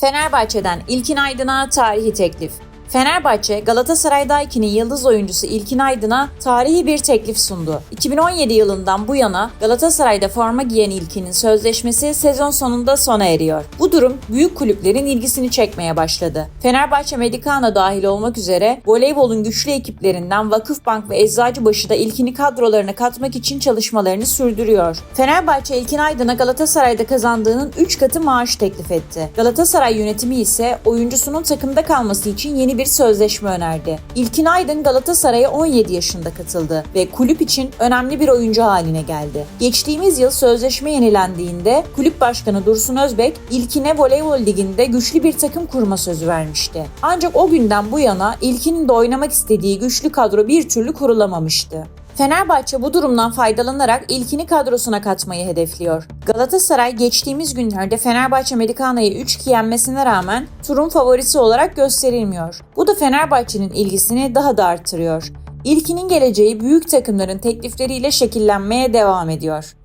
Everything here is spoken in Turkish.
Fenerbahçe'den İlkin Aydın'a tarihi teklif. Fenerbahçe, Galatasaray Daiki'nin yıldız oyuncusu İlkin Aydın'a tarihi bir teklif sundu. 2017 yılından bu yana Galatasaray'da forma giyen İlkin'in sözleşmesi sezon sonunda sona eriyor. Bu durum büyük kulüplerin ilgisini çekmeye başladı. Fenerbahçe Medikana dahil olmak üzere voleybolun güçlü ekiplerinden Vakıfbank ve Eczacıbaşı da İlkin'i kadrolarına katmak için çalışmalarını sürdürüyor. Fenerbahçe İlkin Aydın'a Galatasaray'da kazandığının 3 katı maaş teklif etti. Galatasaray yönetimi ise oyuncusunun takımda kalması için yeni bir sözleşme önerdi. İlkin Aydın Galatasaray'a 17 yaşında katıldı ve kulüp için önemli bir oyuncu haline geldi. Geçtiğimiz yıl sözleşme yenilendiğinde kulüp başkanı Dursun Özbek İlkin'e voleybol liginde güçlü bir takım kurma sözü vermişti. Ancak o günden bu yana İlkin'in de oynamak istediği güçlü kadro bir türlü kurulamamıştı. Fenerbahçe bu durumdan faydalanarak ilkini kadrosuna katmayı hedefliyor. Galatasaray geçtiğimiz günlerde Fenerbahçe Medicana'yı 3-2 yenmesine rağmen turun favorisi olarak gösterilmiyor. Bu da Fenerbahçe'nin ilgisini daha da artırıyor. İlkinin geleceği büyük takımların teklifleriyle şekillenmeye devam ediyor.